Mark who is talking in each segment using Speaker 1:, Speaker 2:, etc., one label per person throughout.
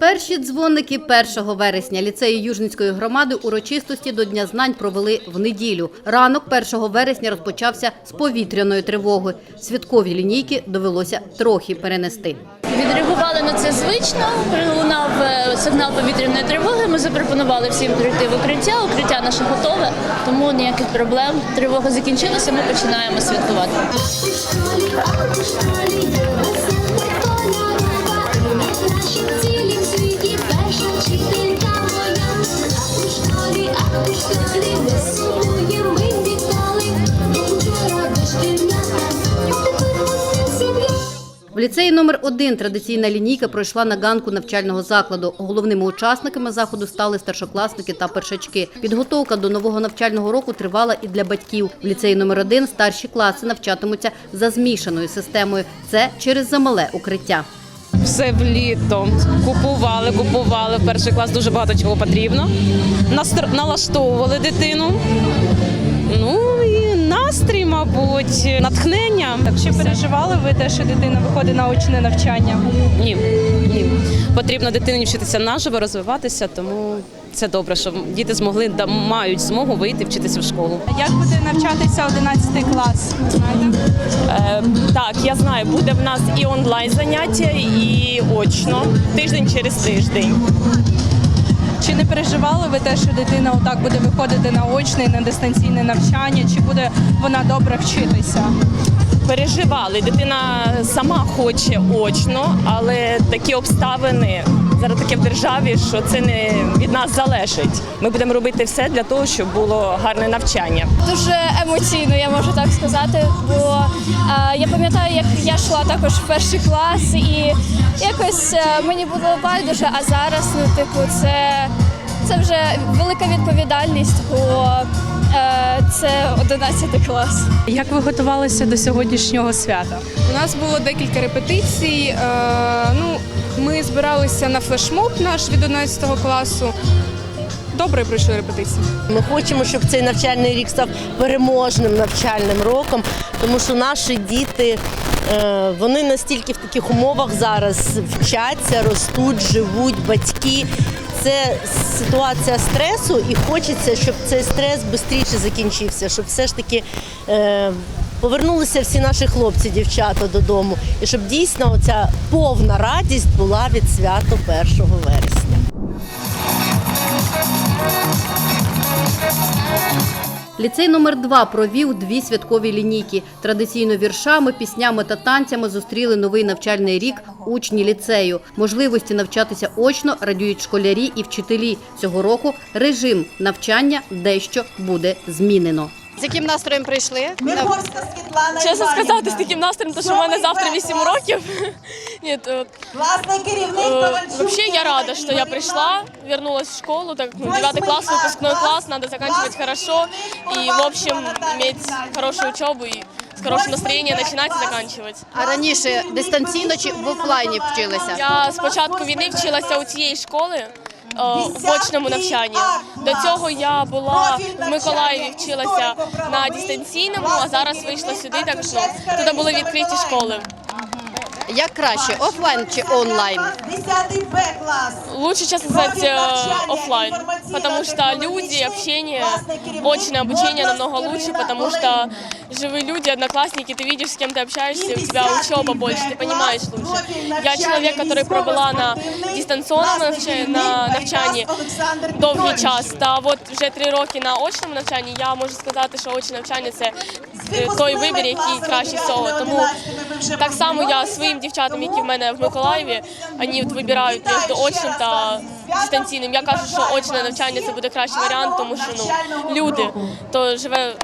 Speaker 1: Перші дзвоники 1 вересня ліцеї Южницької громади урочистості до Дня знань провели в неділю. Ранок 1 вересня розпочався з повітряної тривоги. Святкові лінійки довелося трохи перенести.
Speaker 2: Відреагували на це звично. Пролунав е, сигнал повітряної тривоги. Ми запропонували всім прийти в укриття. Укриття наше готове, тому ніяких проблем. Тривога закінчилася. Ми починаємо святкувати.
Speaker 1: Ліцеї номер 1 традиційна лінійка пройшла на ганку навчального закладу. Головними учасниками заходу стали старшокласники та першачки. Підготовка до нового навчального року тривала і для батьків. В ліцеї номер 1 старші класи навчатимуться за змішаною системою. Це через замале укриття.
Speaker 3: Все в літо. Купували, купували. Перший клас дуже багато чого потрібно. Налаштовували дитину. Ну настрій, мабуть, натхнення.
Speaker 4: Так чи переживали ви те, що дитина виходить на очне навчання?
Speaker 3: Ні, ні. Потрібно дитині вчитися наживо, розвиватися, тому це добре, що діти змогли да, мають змогу вийти вчитися в школу.
Speaker 4: Як буде навчатися 11 клас? Знаєте?
Speaker 5: Е, Так, я знаю, буде в нас і онлайн заняття, і очно тиждень через тиждень.
Speaker 4: Чи не переживали ви те, що дитина отак буде виходити на очне і на дистанційне навчання? Чи буде вона добре вчитися?
Speaker 5: Переживали. Дитина сама хоче очно, але такі обставини зараз таке в державі, що це не від нас залежить. Ми будемо робити все для того, щоб було гарне навчання.
Speaker 2: Дуже емоційно, я можу так сказати. Бо е, я пам'ятаю, як я йшла також в перший клас, і якось е, мені було байдуже, а зараз, ну, типу, це, це вже велика відповідальність, бо е, це 11 клас.
Speaker 4: Як ви готувалися до сьогоднішнього свята?
Speaker 6: У нас було декілька репетицій. Е, ну, ми збиралися на флешмоб наш від 11 класу. Добре пройшли репетиції.
Speaker 7: Ми хочемо, щоб цей навчальний рік став переможним навчальним роком, тому що наші діти е, вони настільки в таких умовах зараз вчаться, ростуть, живуть, батьки. Це ситуація стресу, і хочеться, щоб цей стрес швидше закінчився, щоб все ж таки е, повернулися всі наші хлопці, дівчата додому, і щоб дійсно оця повна радість була від свято 1 вересня.
Speaker 1: Ліцей номер 2 провів дві святкові лінійки. Традиційно віршами, піснями та танцями зустріли новий навчальний рік учні ліцею. Можливості навчатися очно радіють школярі і вчителі. Цього року режим навчання дещо буде змінено.
Speaker 8: З яким настроєм прийшли?
Speaker 2: Чесно сказати, з таким настроєм, то що в мене завтра 8 років. Ні, то,
Speaker 9: Класний керівник
Speaker 2: Вообще я рада, что я пришла, вернулась в школу, так ну, 9 класс, выпускной класс, надо заканчивать хорошо и, в общем, иметь хорошую учебу и с хорошим настроением начинать и заканчивать.
Speaker 8: А раніше дистанційно чи в офлайні вчилися?
Speaker 2: Я з початку війни вчилася у цієї школи е, в очному навчанні. До цього я була в Миколаєві, вчилася на дистанційному, а зараз вийшла сюди, так що туди були відкриті школи.
Speaker 8: Як краще, офлайн чи онлайн?
Speaker 9: 10 Б клас.
Speaker 2: Лучше, честно сказать, э, офлайн, потому что люди, общение, очное обучение намного лучше, потому что живые люди, одноклассники, ты видишь, с кем ты общаешься, у тебя учеба больше, ты понимаешь лучше. Я человек, который пробыла на дистанционном навчанні, на навчанні довгий час, та от вже три роки на очному навчанні, я можу сказати, що очне навчання це е, той вибір, який краще всього. Тому так само я своїм дівчатам, які в мене в Миколаєві, вони вибирають між очним та дистанційним. Я кажу, що очне навчання це буде кращий варіант, тому що ну люди то живе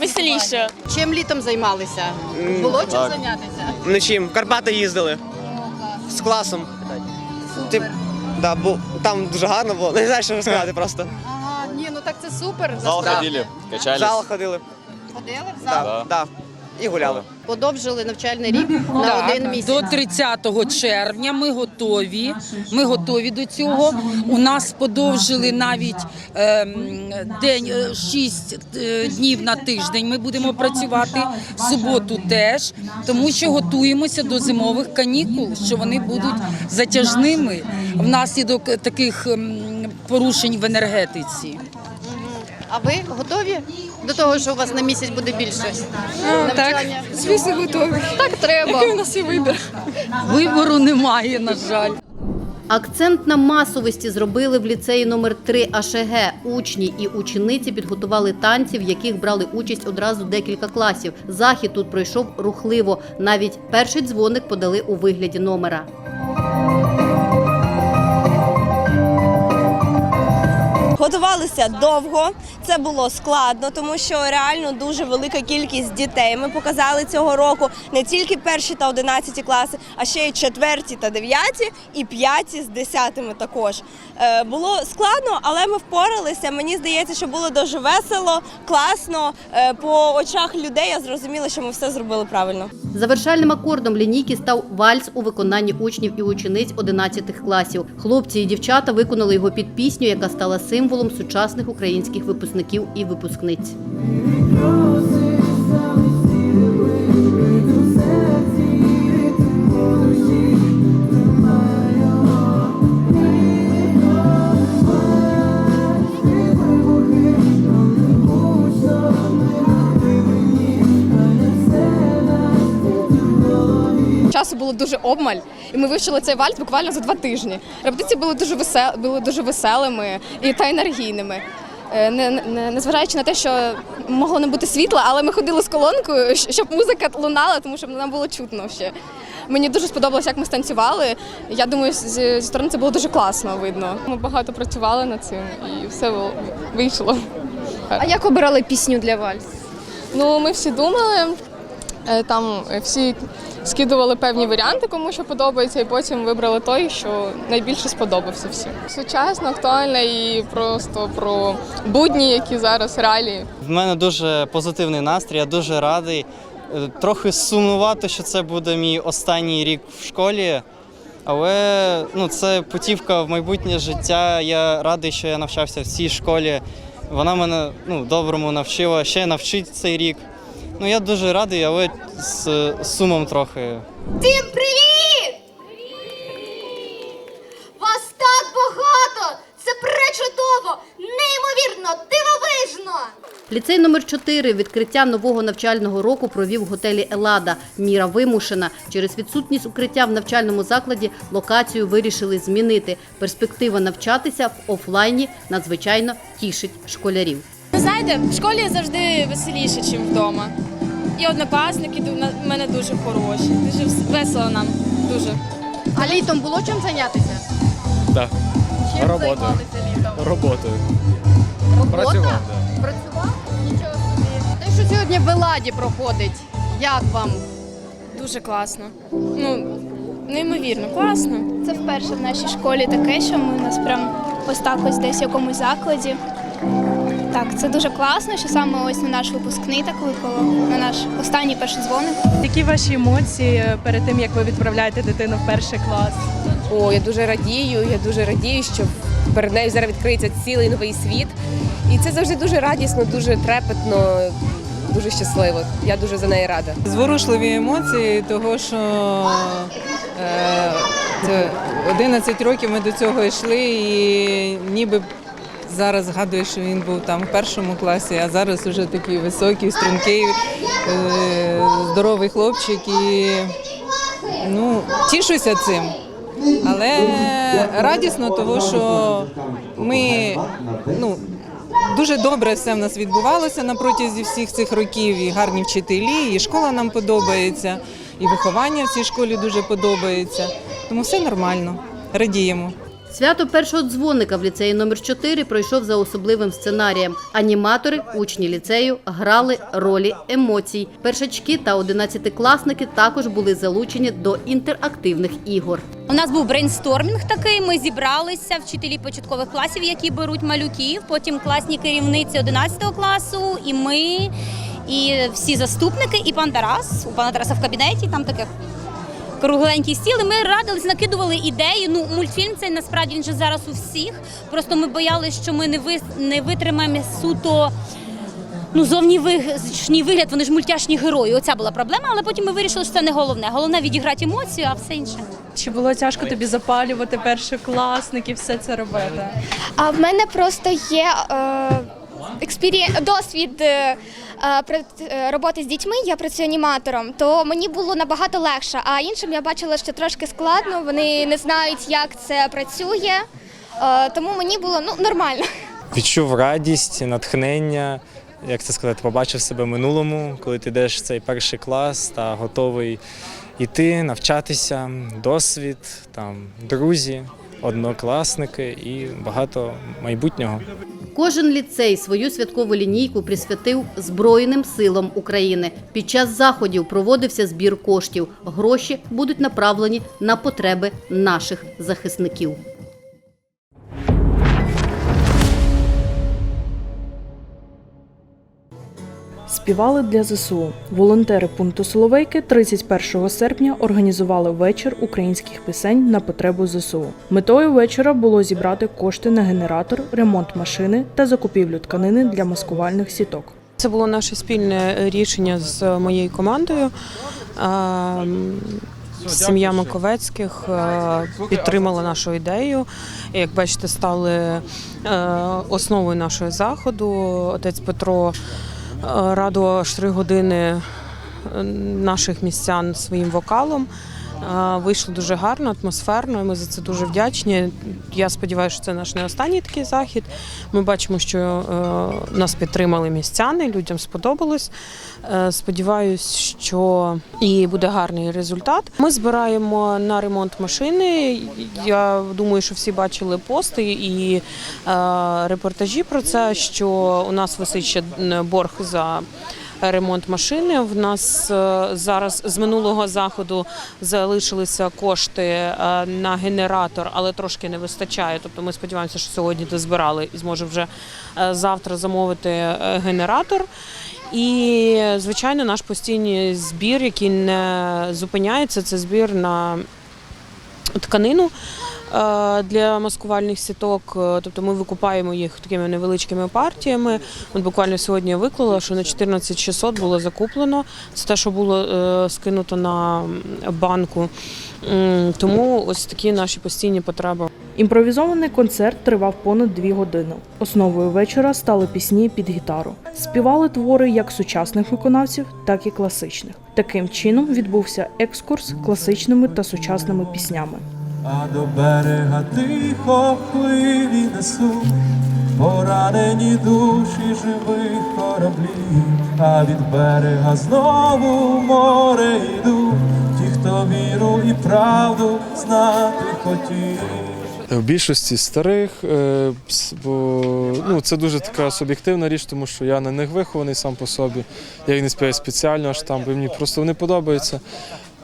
Speaker 2: веселіше.
Speaker 8: Чим літом займалися? Було чим зайнятися?
Speaker 10: Нічим. В Карпати їздили. З класом. Тип, да, бо там дуже гарно було. Не знаю, що розказати просто.
Speaker 8: Ага, ні, ну так це супер.
Speaker 11: Зал ходили,
Speaker 10: В
Speaker 11: качались.
Speaker 10: зал ходили.
Speaker 8: Ходили в зал?
Speaker 10: Да, да. І гуляли.
Speaker 1: Подовжили навчальний рік на один місяць.
Speaker 11: До 30 червня ми готові. Ми готові до цього. У нас подовжили навіть ем, день 6 днів на тиждень. Ми будемо працювати в суботу теж, тому що готуємося до зимових канікул, що вони будуть затяжними внаслідок таких ем, порушень в енергетиці.
Speaker 1: А ви готові до того, що у вас на місяць буде більше навчання?
Speaker 6: Звісно, готові. Так треба. Який у нас є вибір?
Speaker 11: Вибору немає, на жаль.
Speaker 1: Акцент на масовості зробили в ліцеї номер 3 АШГ. Учні і учениці підготували танці, в яких брали участь одразу декілька класів. Захід тут пройшов рухливо. Навіть перший дзвоник подали у вигляді номера.
Speaker 12: Готувалися довго, це було складно, тому що реально дуже велика кількість дітей. Ми показали цього року не тільки перші та одинадцяті класи, а ще й четверті та дев'яті, і п'яті з десятими також. Е, було складно, але ми впоралися. Мені здається, що було дуже весело, класно. Е, по очах людей я зрозуміла, що ми все зробили правильно.
Speaker 1: Завершальним акордом лінійки став вальс у виконанні учнів і учениць 11 класів. Хлопці і дівчата виконали його під пісню, яка стала символом сучасних українських випускників і випускниць.
Speaker 6: Часу було дуже обмаль, і ми вивчили цей вальс буквально за два тижні. Репетиції були дуже весел, були дуже веселими і та енергійними. Е, Не, не, незважаючи на те, що могло не бути світла, але ми ходили з колонкою, щоб музика лунала, тому що нам було чутно ще. Мені дуже сподобалося, як ми станцювали. Я думаю, зі сторони це було дуже класно видно. Ми багато працювали над цим і все вийшло.
Speaker 4: А як обирали пісню для вальс?
Speaker 6: Ну, ми всі думали, е, там е, всі скидували певні варіанти, кому що подобається, і потім вибрали той, що найбільше сподобався всім. Сучасно, актуально і просто про будні, які зараз реалії.
Speaker 10: В мене дуже позитивний настрій, я дуже радий. Е, Трохи сумнувато, що це буде мій останній рік в школі, але ну, це путівка в майбутнє життя. Я радий, що я навчався в цій школі. Вона мене ну, доброму навчила, ще навчить цей рік. Ну, я дуже радий, але з сумом трохи.
Speaker 13: Всім привіт! Вас так багато! Це пречудово! Неймовірно, дивовижно!
Speaker 1: Ліцей номер 4 відкриття нового навчального року провів в готелі Елада. Міра вимушена. Через відсутність укриття в навчальному закладі локацію вирішили змінити. Перспектива навчатися в офлайні надзвичайно тішить школярів.
Speaker 2: Ви знаєте, в школі завжди веселіше, ніж вдома. І однокласники в мене дуже хороші. Дуже весело нам. Дуже.
Speaker 1: А літом було чим зайнятися?
Speaker 14: Так.
Speaker 1: Чим
Speaker 14: Роботою.
Speaker 1: займалися літом?
Speaker 14: Роботою.
Speaker 1: Робота?
Speaker 14: Працював,
Speaker 1: Працював? Нічого собі. Те, що сьогодні в Еладі проходить. Як вам?
Speaker 2: Дуже класно. Ну, неймовірно, класно.
Speaker 13: Це вперше в нашій школі таке, що ми у нас прям ось так ось десь в якомусь закладі. Так, це дуже класно, що саме ось на наш випускний так випало, на наш останній перший дзвоник.
Speaker 4: Які ваші емоції перед тим, як ви відправляєте дитину в перший клас?
Speaker 12: О, я дуже радію. Я дуже радію, що перед нею зараз відкриється цілий новий світ. І це завжди дуже радісно, дуже трепетно, дуже щасливо. Я дуже за неї рада.
Speaker 4: Зворушливі емоції, того що е, це 11 років ми до цього йшли, і ніби зараз згадую, що він був там в першому класі, а зараз вже такий високий, стрункий, е, здоровий хлопчик. І ну, тішуся цим. Але радісно, того, що ми ну, дуже добре все в нас відбувалося на протязі всіх цих років. І гарні вчителі, і школа нам подобається, і виховання в цій школі дуже подобається. Тому все нормально, радіємо.
Speaker 1: Свято першого дзвоника в ліцеї номер 4 пройшов за особливим сценарієм. Аніматори, учні ліцею, грали ролі емоцій. Першачки та одинадцятикласники також були залучені до інтерактивних ігор.
Speaker 15: У нас був брейнстормінг такий. Ми зібралися вчителі початкових класів, які беруть малюків, потім класні керівниці 11 класу, і ми. і всі заступники, і пан Тарас. У пана Тараса в кабінеті там таке кругленький стіл. І ми радились, накидували ідеї. Ну, мультфільм цей насправді він же зараз у всіх. Просто ми боялися, що ми не ви не витримаємо суто. Ну, зовні вигнішній вигляд, вони ж мультяшні герої. Оця була проблема, але потім ми вирішили, що це не головне. Головне відіграти емоцію, а все інше.
Speaker 16: Чи було тяжко тобі запалювати першокласників, все це робити?
Speaker 6: А в мене просто є е, експері... досвід е, роботи з дітьми. Я працюю аніматором, то мені було набагато легше. А іншим я бачила, що трошки складно. Вони не знають, як це працює. Е, тому мені було ну нормально.
Speaker 13: Відчув радість, натхнення, як це сказати, побачив себе в минулому, коли ти йдеш в цей перший клас та готовий йти, навчатися, досвід, там, друзі, однокласники і багато майбутнього.
Speaker 8: Кожен ліцей свою святкову лінійку присвятив Збройним силам України. Під час заходів проводився збір коштів. Гроші будуть направлені на потреби наших захисників.
Speaker 16: Співали для ЗСУ. Волонтери пункту Соловейки 31 серпня організували вечір українських пісень на потребу ЗСУ. Метою вечора було зібрати кошти на генератор, ремонт машини та закупівлю тканини для маскувальних сіток.
Speaker 3: Це було наше спільне рішення з моєю командою. Сім'я Маковецьких підтримала нашу ідею. Як бачите, стали е, основою нашого заходу. Отець Петро радував аж три години е, наших містян своїм вокалом. Вийшло дуже гарно, атмосферно. і Ми за це дуже вдячні. Я сподіваюся, що це наш не останній такий захід. Ми бачимо, що е, нас підтримали містяни, людям сподобалось. Е, Сподіваюсь, що і буде гарний результат. Ми збираємо на ремонт машини. Я думаю, що всі бачили пости і е, репортажі про це, що у нас висить ще борг за. Ремонт машини в нас е, зараз з минулого заходу залишилися кошти е, на генератор, але трошки не вистачає. Тобто ми сподіваємося, що сьогодні дозбирали і зможе вже е, завтра замовити генератор. І звичайно, наш постійний збір, який не зупиняється, це збір на тканину для маскувальних сіток. Е, Тобто ми викупаємо їх такими невеличкими партіями. От буквально сьогодні я виклала, що на 14 600 було закуплено. Це те, що було е, скинуто на банку. Тому ось такі наші постійні потреби.
Speaker 16: Імпровізований концерт тривав понад дві години. Основою вечора стали пісні під гітару. Співали твори як сучасних виконавців, так і класичних. Таким чином відбувся екскурс класичними та сучасними піснями.
Speaker 14: А до берега тихо хвилі несуть поранені душі живих кораблів, а від берега знову в море йдуть ті, хто віру і правду знати хотів.
Speaker 13: В більшості старих, е, бо ну, це дуже така суб'єктивна річ, тому що я на них вихований сам по собі. Я їх не співаю спеціально аж там, бо мені просто вони подобаються.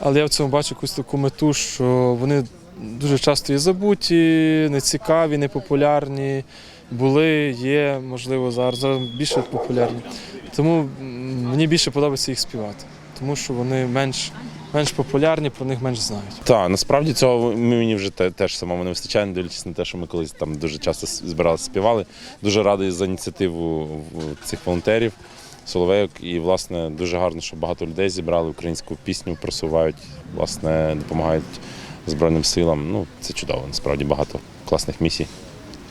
Speaker 13: Але я в цьому бачу якусь таку мету, що вони дуже часто є забуті, нецікаві, непопулярні. Були, є, можливо, зараз, зараз більше популярні. Тому мені більше подобається їх співати, тому що вони менш, менш популярні, про них менш знають.
Speaker 17: Так, насправді цього мені вже теж самому не вистачає, не дивлячись на те, що ми колись там дуже часто збиралися, співали. Дуже радий за ініціативу цих волонтерів, Соловейок. І, власне, дуже гарно, що багато людей зібрали українську пісню, просувають, власне, допомагають Збройним силам. Ну, це чудово, насправді багато класних місій.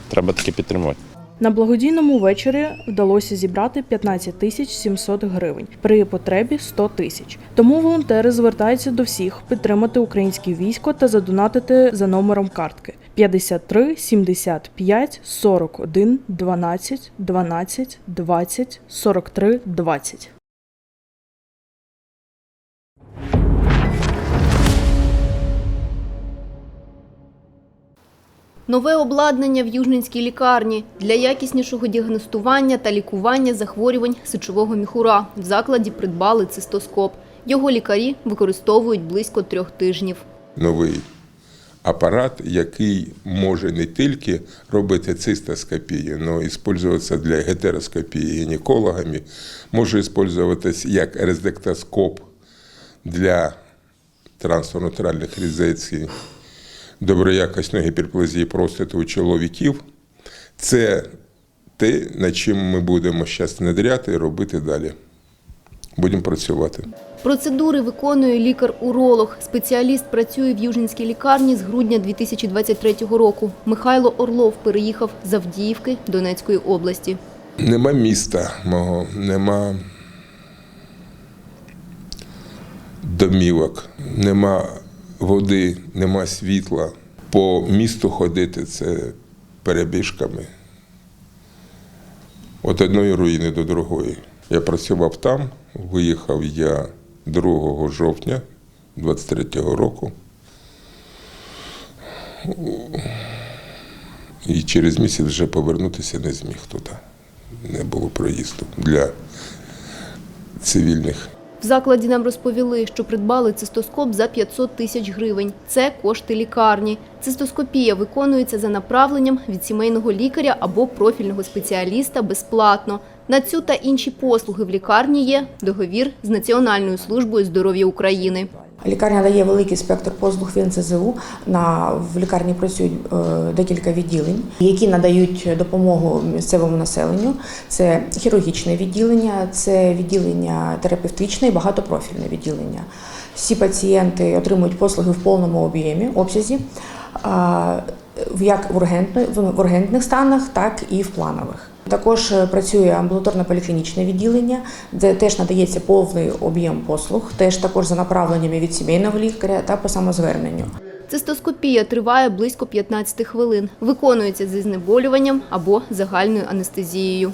Speaker 17: Треба таки підтримувати.
Speaker 16: На благодійному вечорі вдалося зібрати 15 тисяч 700 гривень, при потребі 100 тисяч. Тому волонтери звертаються до всіх підтримати українське військо та задонатити за номером картки 53 75 41 12 12 20 43 20.
Speaker 8: Нове обладнання в Южненській лікарні для якіснішого діагностування та лікування захворювань сечового міхура. В закладі придбали цистоскоп. Його лікарі використовують близько трьох тижнів.
Speaker 18: новий апарат, який може не тільки робити цистоскопію, але і використовуватися для гетероскопії гінекологами, може використовуватися як резектоскоп для трансфронтальних резекцій, доброякісної гіперплазії простати у чоловіків. Це те, над чим ми будемо зараз внедряти і робити далі. Будемо працювати.
Speaker 8: Процедури виконує лікар-уролог. Спеціаліст працює в Южинській лікарні з грудня 2023 року. Михайло Орлов переїхав з Авдіївки Донецької області.
Speaker 18: Нема міста мого, нема домівок, нема води, нема світла. По місту ходити це перебіжками. От одної руїни до другої. Я працював там, виїхав я 2 жовтня 23-го року. І через місяць вже повернутися не зміг туди. Не було проїзду для цивільних.
Speaker 8: В закладі нам розповіли, що придбали цистоскоп за 500 тисяч гривень. Це кошти лікарні. Цистоскопія виконується за направленням від сімейного лікаря або профільного спеціаліста безплатно. На цю та інші послуги в лікарні є договір з Національною службою здоров'я України.
Speaker 19: Лікарня дає великий спектр послуг в НСЗУ. На в лікарні працюють е, декілька відділень, які надають допомогу місцевому населенню. Це хірургічне відділення, це відділення терапевтичне і багатопрофільне відділення. Всі пацієнти отримують послуги в повному об'ємі, обсязі, як в ургентних станах, так і в планових. Також е, працює амбулаторно-поліклінічне відділення, де теж надається повний об'єм послуг, теж також за направленнями від сімейного лікаря та по самозверненню.
Speaker 8: Цистоскопія триває близько 15 хвилин. Виконується зі знеболюванням або загальною анестезією.